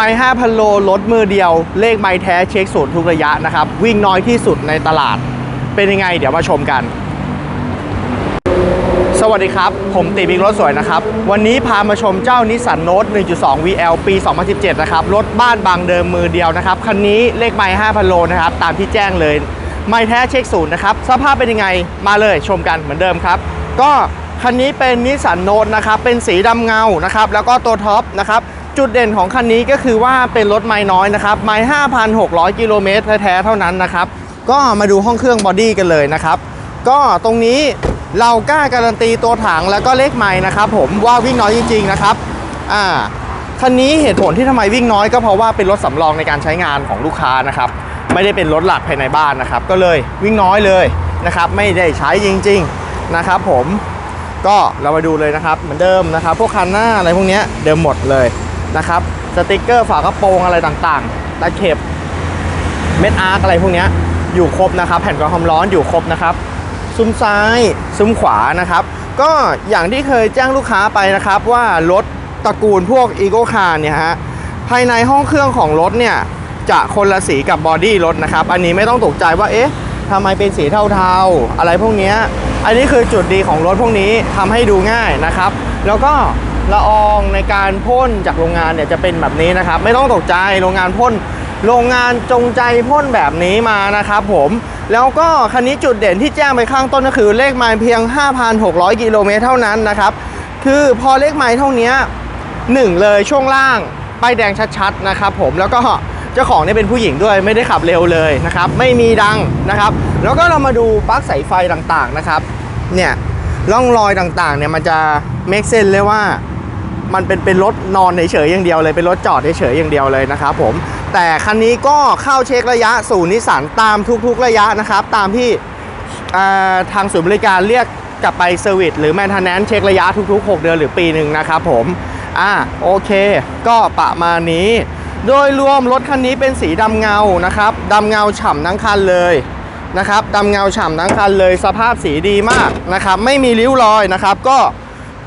ไม่5,000 โลลดมือเดียว เลขไม่แท้เช็คสูตรทุกระยะนะครับ วิ่งน้อยที่สุดในตลาด เป็นยังไง เดี๋ยวมาชมกัน สวัสดีครับ ผมตีบิ๊กรถสวยนะครับ วันนี้พามาชมเจ้านิสสันโนต1.2 VL ปี 2017 นะครับ รถบ้านบางเดิมมือเดียวนะครับ คันนี้เลขไมล์5,000 โลนะครับ ตามที่แจ้งเลย ไม่แท้เช็คศูนย์นะครับ สภาพเป็นยังไง มาเลยชมกันเหมือนเดิมครับ ก็คันนี้เป็นนิสสันโนตนะครับ เป็นสีดำเงา นะครับ แล้วก็ตัวท็อปนะครับ จุดเด่นของคันนี้ก็คือว่าเป็นรถไม้น้อยนะครับ ไม้ 5,600 กิโลเมตรแท้ๆเท่านั้นนะครับ ก็มาดูห้องเครื่องบอดี้กันเลยนะครับ ก็ตรงนี้เรากล้าการันตีตัวถังแล้วก็เลขไม้นะครับผมว่าวิ่งน้อยจริง ๆ นะครับ อ่า คันนี้เหตุผลที่ทำไมวิ่งน้อยก็เพราะว่าเป็นรถสำรองในการใช้งานของลูกค้านะครับ ไม่ได้เป็นรถหลักภายในบ้านนะครับ ก็เลยวิ่งน้อยเลยนะครับ ไม่ได้ใช้จริง ๆนะครับผมก็เรามาดูเลยนะครับ เหมือนเดิมนะครับ พวกคันหน้าอะไรพวกเนี้ยเดิมหมดเลย นะครับ สติกเกอร์ฝากระโปรงอะไรต่างๆ ตะเข็บ เม็ดอาร์กอะไรพวกนี้อยู่ครบนะครับ แผ่นกรองความร้อนอยู่ครบนะครับ ซุ้มซ้าย ซุ้มขวานะครับ ก็อย่างที่เคยแจ้งลูกค้าไปนะครับว่ารถตระกูลพวกอีโกคาร์เนี่ยฮะ ภายในห้องเครื่องของรถเนี่ยจะคนละสีกับบอดี้รถนะครับ อันนี้ไม่ต้องตกใจว่าเอ๊ะทำไมเป็นสีเทาๆ อะไรพวกนี้ อันนี้คือจุดดีของรถพวกนี้ทำให้ดูง่ายนะครับ แล้วก็ ละอองในการพ่นจากโรงงานเนี่ยจะเป็นแบบนี้นะครับ ไม่ต้องตกใจโรงงานพ่นโรงงานจงใจพ่นแบบนี้มานะครับผมแล้วก็คันนี้จุดเด่นที่แจ้งไปข้างต้นก็คือเลขไมล์เพียง 5,600 กิโลเมตรเท่านั้นนะครับ คือพอเลขไมล์เท่านี้หนึ่งเลยช่วงล่างป้ายแดงชัดๆนะครับผมแล้วก็เจ้าของเนี่ยเป็นผู้หญิงด้วยไม่ได้ขับเร็วเลยนะครับไม่มีดังนะครับ แล้วก็เรามาดูปลั๊กสายไฟต่างๆนะครับเนี่ยร่องรอยต่างๆเนี่ยมันจะเมคเซนเลยว่า มันเป็นเป็นรถนอนเฉยๆอย่างเดียวเลยเป็นรถจอดเฉยๆอย่างเดียวเลยนะครับผมแต่คันนี้ก็เข้าเช็คระยะสู่นิสสันตามทุกๆระยะนะครับ ตามที่ทางศูนย์บริการเรียกกลับไปเซอร์วิสหรือแมนเทนแนนเช็คระยะทุกๆ 6 เดือนหรือปีหนึ่งนะครับผมอ่าโอเค ก็ประมาณนี้ โดยรวมรถคันนี้เป็นสีดำเงานะครับดำเงาฉ่ำทั้งคันเลยนะครับดำเงาฉ่ำทั้งคันเลยสภาพสีดีมากนะครับ ไม่มีริ้วรอยนะครับ ก็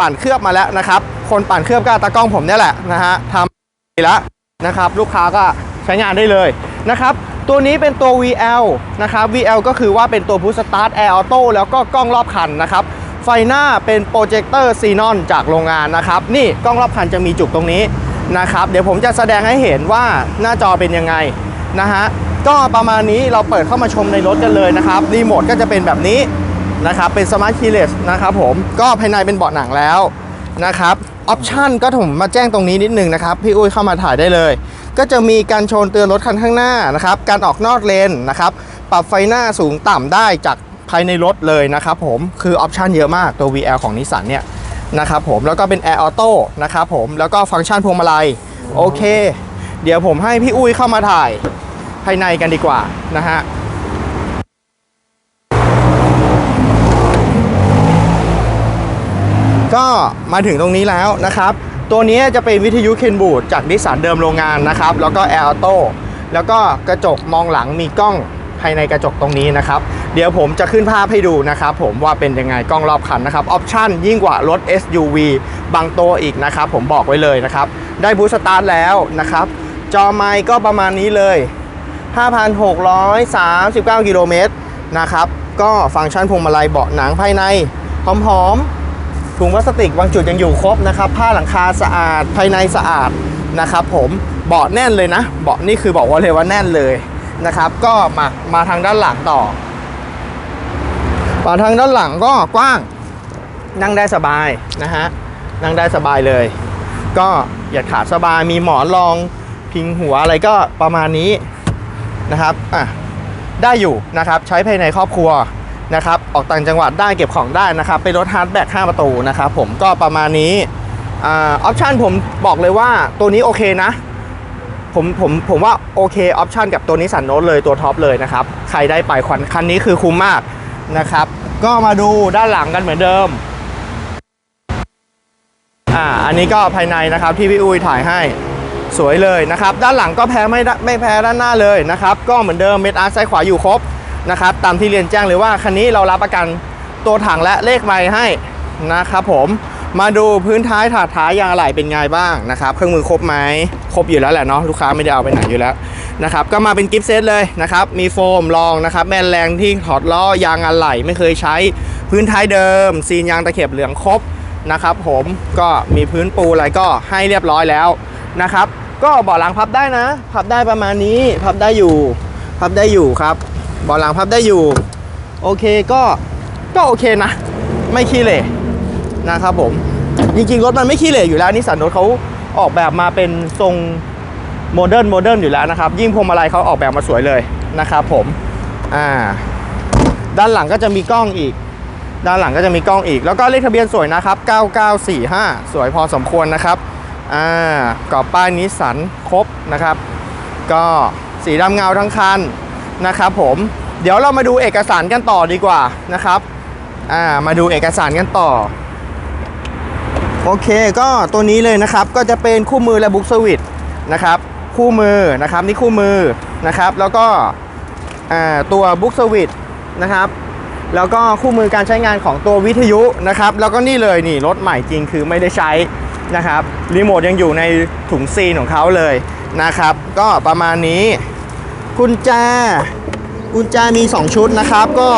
ปั่นเคลือบมาแล้วนะครับ คนปั่นเคลือบก็ตากล้องผมเนี่ยแหละนะฮะทำดีแล้วนะครับ ลูกค้าก็ใช้งานได้เลยนะครับตัวนี้เป็นตัว VL นะครับ VL ก็คือว่าเป็นตัวพุชสตาร์ทแอร์ออโต้แล้วก็กล้องรอบคันนะครับ ไฟหน้าเป็นโปรเจคเตอร์ซีนอนจากโรงงานนะครับ นี่กล้องรอบคันจะมีจุกตรงนี้นะครับ เดี๋ยวผมจะแสดงให้เห็นว่าหน้าจอเป็นยังไงนะฮะ ก็ประมาณนี้เราเปิดเข้ามาชมในรถกันเลยนะครับ รีโมทก็จะเป็นแบบนี้ นะครับเป็นสมาร์ทคีย์เลสนะครับผมก็ภายในเป็นเบาะหนังแล้วนะครับออปชันก็ผมมาแจ้งตรงนี้นิดนึงนะครับ พี่อุ้ยเข้ามาถ่ายได้เลย ก็จะมีการโชนเตือนรถคันข้างหน้านะครับ การออกนอกเลนนะครับ ปรับไฟหน้าสูงต่ำได้จากภายในรถเลยนะครับผมคือออปชันเยอะมากตัว VL ของนิสสันเนี่ยนะครับผมแล้วก็เป็น Air Auto นะครับผมแล้วก็ฟังก์ชันพวงมาลัยโอเค เดี๋ยวผมให้พี่อุ้ยเข้ามาถ่ายภายในกันดีกว่านะฮะ ก็มาถึงตรงนี้แล้วนะครับ ตัวนี้จะเป็นวิทยุเคนบูดจากนิสสันเดิมโรงงานนะครับ แล้วก็แอร์ออโต้แล้วก็กระจกมองหลังมีกล้องภายในกระจกตรงนี้นะครับ เดี๋ยวผมจะขึ้นภาพให้ดูนะครับผมว่าเป็นยังไงกล้องรอบคันนะครับออปชั่นยิ่งกว่ารถ SUV บางตัวอีกนะครับ ผมบอกไว้เลยนะครับ ได้บูสตาร์ทแล้วนะครับ จอไมค์ก็ประมาณนี้เลย 5,639 กิโลเมตรนะครับ ก็ฟังก์ชันพวงมาลัยเบาะหนังภายใน หอมๆ ถุงพลาสติกบางจุดยังอยู่ครบนะครับ ผ้าหลังคาสะอาดภายในสะอาดนะครับผมเบาะแน่นเลยนะเบาะนี่คือบอกว่าเลยว่าแน่นเลยนะครับ ก็มามาทางด้านหลังต่อมาทางด้านหลังก็กว้างนั่งได้สบายนะฮะนั่งได้สบายเลย ก็อย่าขาดสบายมีหมอนรองพิงหัวอะไรก็ประมาณนี้นะครับอะได้อยู่นะครับใช้ภายในครอบครัว นะครับออกต่างจังหวัดได้เก็บของได้นะครับเป็นรถฮาร์ดแบ็ก5ประตูนะครับผมก็ประมาณนี้ออปชันผมบอกเลยว่าตัวนี้โอเคนะผมผมผมว่าโอเคออปชันกับตัวนี้สันโนตเลยตัวท็อปเลยนะครับใครได้ไปควันคันนี้คือคุ้มมากนะครับ ก็มาดูด้านหลังกันเหมือนเดิมอ่าอันนี้ก็ภายในนะครับที่พี่อุ้ยถ่ายให้สวยเลยนะครับ ด้านหลังก็แพ้ไม่ได้ไม่แพ้ด้านหน้าเลยนะครับ ก็เหมือนเดิมเม็ดอาร์ซ้ายขวาอยู่ครบ นะครับตามที่เรียนแจ้งเลยว่าคันนี้เรารับประกันตัวถังและเลขไมล์ให้นะครับผมมาดูพื้นท้ายถาดท้ายยางอะไหล่เป็นไงบ้างนะครับเครื่องมือครบไหมครบอยู่แล้วแหละเนาะลูกค้าไม่ได้เอาไปไหนอยู่แล้วนะครับก็มาเป็นกิฟต์เซตเลยนะครับมีโฟมรองนะครับแม่นแรงที่ถอดล้อยางอะไหล่ไม่เคยใช้พื้นท้ายเดิม ซีนยางตะเข็บเหลืองครบนะครับผมก็มีพื้นปูอะไรก็ให้เรียบร้อยแล้วนะครับก็เบาะหลังพับได้นะ พับได้ประมาณนี้พับได้อยู่ พับได้อยู่ครับ เบาะหลังพับได้อยู่ โอเคก็ก็โอเคนะ ไม่ขี้เหร่นะครับผม จริงๆ รถมันไม่ขี้เหร่อยู่แล้วนิสสันโนตเขาออกแบบมาเป็นทรงโมเดิร์นโมเดิร์นอยู่แล้วนะครับ ยิ่งพวงมาลัยเขาออกแบบมาสวยเลยนะครับผมอ่าด้านหลังก็จะมีกล้องอีก ด้านหลังก็จะมีกล้องอีก แล้วก็เลขทะเบียนสวยนะครับ 9945 สวยพอสมควรนะครับอ่ากรอบป้ายนิสสันครบนะครับ ก็สีดำเงาทั้งคัน นะครับผมเดี๋ยวเรามาดูเอกสารกันต่อดีกว่านะครับอ่ามาดูเอกสารกันต่อโอเคก็ตัวนี้เลยนะครับก็จะเป็นคู่มือและบุ๊กสวิตนะครับคู่มือนะครับนี่คู่มือนะครับแล้วก็อ่าตัวบุ๊กสวิตนะครับแล้วก็คู่มือการใช้งานของตัววิทยุนะครับแล้วก็นี่เลยนี่รถใหม่จริงคือไม่ได้ใช้นะครับรีโมทยังอยู่ในถุงซีนของเขาเลยนะครับก็ประมาณนี้ กุญแจ กุญแจมี 2 ชุดนะครับก็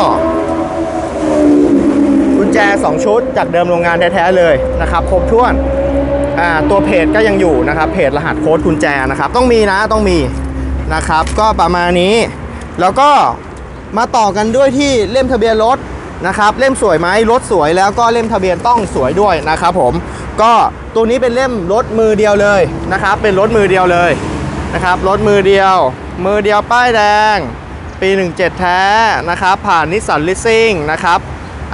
กุญแจ 2 ชุด จากเดิมโรงงานแท้ๆเลยนะครับ ครบถ้วนตัวเพจก็ยังอยู่นะครับ เพจรหัสโค้ดกุญแจนะครับ ต้องมีนะต้องมีนะครับ ก็ประมาณนี้ แล้วก็มาต่อกันด้วยที่เล่มทะเบียนรถนะครับ เล่มสวยไหมรถสวยแล้วก็เล่มทะเบียนต้องสวยด้วยนะครับ ผมก็ตัวนี้เป็นเล่มรถมือเดียวเลยนะครับ เป็นรถมือเดียวเลย นะครับรถมือเดียว มือเดียวป้ายแดง ปี 17 แท้นะครับผ่านนิสสันลิสซิ่งนะครับ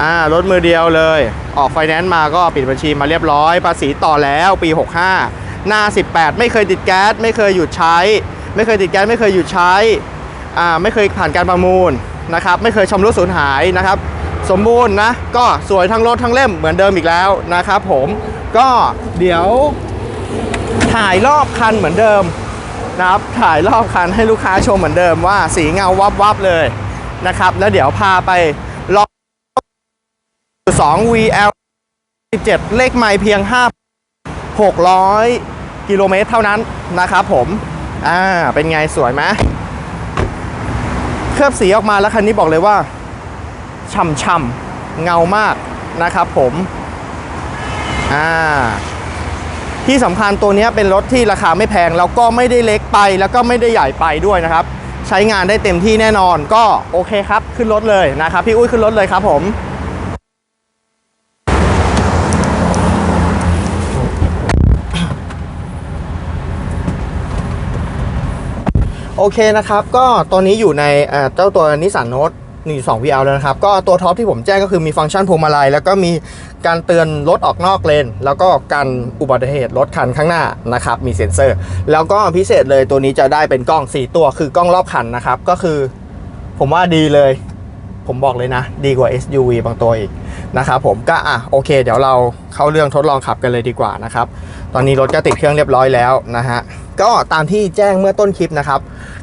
อ่ารถมือเดียวเลย ออกไฟแนนซ์มาก็ปิดบัญชีมาเรียบร้อยภาษีต่อแล้วปี 65 หน้า 18 ไม่เคยติดแก๊สไม่เคยหยุดใช้ ไม่เคยติดแก๊สไม่เคยหยุดใช้อ่าไม่เคยผ่านการประมูลนะครับไม่เคยชำรุดสูญหายนะครับสมบูรณ์นะก็สวยทั้งรถทั้งเล่มเหมือนเดิมอีกแล้วนะครับผมก็เดี๋ยวถ่ายรอบคันเหมือนเดิม นะครับ ถ่ายรอบคันให้ลูกค้าชมเหมือนเดิมว่าสีเงาวับวับเลยนะครับ แล้วเดี๋ยวพาไปลอง2 VL 17 เลขไมล์เพียง 5 600 กิโลเมตรเท่านั้นนะครับผม อ่า เป็นไงสวยไหมเคลือบสีออกมาแล้วคันนี้บอกเลยว่าช่ำๆเงามากนะครับผม อ่า ที่สำคัญตัวนี้เป็นรถที่ราคาไม่แพงแล้วก็ไม่ได้เล็กไปแล้วก็ไม่ได้ใหญ่ไปด้วยนะครับ ใช้งานได้เต็มที่แน่นอนก็โอเคครับขึ้นรถเลยนะครับพี่อุ้ยขึ้นรถเลยครับผมโอเคนะครับ ก็ตอนนี้อยู่ในเจ้าตัวนิสสันโนต นี่2 VL แล้วนะครับ ก็ตัวท็อปที่ผมแจ้งก็คือมีฟังก์ชันพวงมาลัยแล้วก็มีการเตือนรถออกนอกเลน แล้วก็การอุบัติเหตุรถคันข้างหน้านะครับ มีเซ็นเซอร์ แล้วก็พิเศษเลยตัวนี้จะได้เป็นกล้อง 4 ตัว คือกล้องรอบคันนะครับ ก็คือ ผมว่าดีเลย ผมบอกเลยนะ ดีกว่า SUV บางตัวอีกนะครับผมก็อะโอเค เดี๋ยวเราเข้าเรื่องทดลองขับกันเลยดีกว่านะครับ ตอนนี้รถก็ติดเครื่องเรียบร้อยแล้วนะฮะก็ตามที่แจ้งเมื่อต้นคลิปนะครับ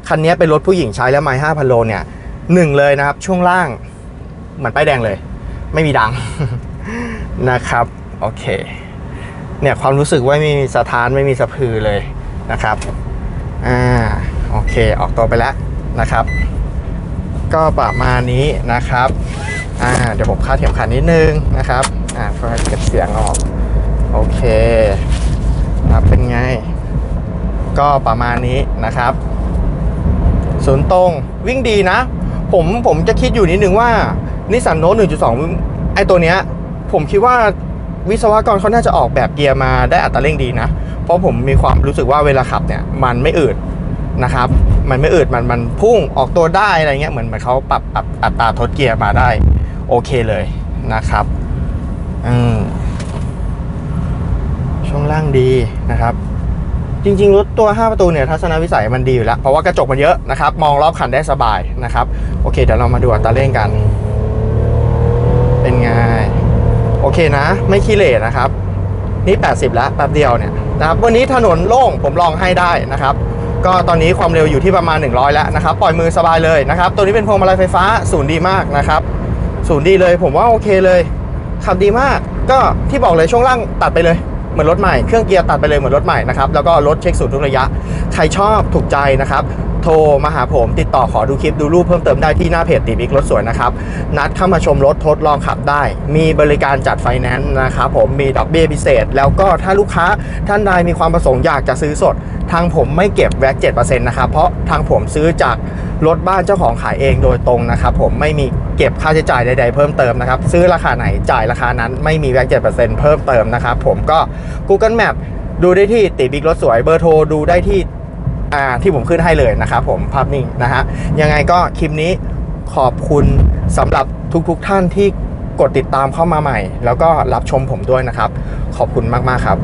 คันนี้เป็นรถผู้หญิงใช้แล้วไมล์5,000โลเนี่ย หนึ่งเลยนะครับ ช่วงล่างเหมือนป้ายแดงเลย ไม่มีดังนะครับ โอเค เนี่ยความรู้สึกว่าไม่มีสะท้านไม่มีสะพือเลยนะครับ อ่า โอเค ออกตัวไปแล้วนะครับ ก็ประมาณนี้นะครับ อ่า เดี๋ยวผมคาดเข็มขัดนิดนึงนะครับ อ่าเพื่อเก็บเสียงออก โอเคครับเป็นไง ก็ประมาณนี้นะครับ ศูนย์ตรงวิ่งดีนะ ผมผมจะคิดอยู่นิดนึงว่านิสสันโนต1.2 ไอตัวเนี้ย ผมคิดว่าวิศวกรเขาน่าจะออกแบบเกียร์มาได้อัตราเร่งดีนะ เพราะผมมีความรู้สึกว่าเวลาขับเนี่ย มันไม่อืดนะครับ มันไม่อืดมันมันพุ่งออกตัวได้อะไรเงี้ยเหมือนเหมือนเขาปรับปรับอัตราทดเกียร์มาได้ โอเคเลยนะครับอืมช่วงล่างดีนะครับ จริงๆรถตัว 5 ประตูเนี่ยทัศนวิสัยมันดีอยู่แล้ว เพราะว่ากระจกมันเยอะนะครับ มองรอบคันได้สบายนะครับ โอเค เดี๋ยวเรามาดูอัตราเร่งกัน เป็นไง โอเคนะ ไม่ขี้เหร่นะครับ นี่ 80 แล้วแป๊บเดียวเนี่ยนะครับวันนี้ถนนโล่งผมลองให้ได้นะครับ ก็ตอนนี้ความเร็วอยู่ที่ประมาณ 100 แล้วนะครับ ปล่อยมือสบายเลยนะครับ ตัวนี้เป็นพวงมาลัยไฟฟ้าศูนย์ดีมากนะครับศูนย์ดีเลย ผมว่าโอเคเลยขับดีมาก ก็ที่บอกเลยช่วงล่างตัดไปเลย เหมือนรถใหม่ เครื่องเกียร์ตัดไปเลยเหมือนรถใหม่นะครับแล้วก็รถเช็คศูนย์ทุกระยะ ใครชอบถูกใจนะครับโทรมาหาผมติดต่อขอดูคลิปดูรูปเพิ่มเติมได้ที่หน้าเพจตีบิ๊กรถสวยนะครับ นัดเข้ามาชมรถทดลองขับได้ มีบริการจัดไฟแนนซ์นะครับผมมีดอกเบี้ยพิเศษ แล้วก็ถ้าลูกค้าท่านใดมีความประสงค์อยากจะซื้อสด ทางผมไม่เก็บแว็ก7%นะครับเพราะทางผมซื้อจาก รถบ้านเจ้าของขายเองโดยตรงนะครับผมไม่มีเก็บค่าใช้จ่ายใดๆเพิ่มเติมนะครับ ซื้อราคาไหนจ่ายราคานั้นไม่มีแว็ก7%เพิ่มเติมนะครับผมก็ Google Map ดูได้ที่ติบิ๊กรถสวยเบอร์โทรดูได้ที่อ่าที่ผมขึ้นให้เลยนะครับผมภาพนิ่งนะฮะยังไงก็คลิปนี้ขอบคุณสำหรับทุกๆทท่านที่กดติดตามเข้ามาใหม่ แล้วก็รับชมผมด้วยนะครับ ขอบคุณมากๆครับ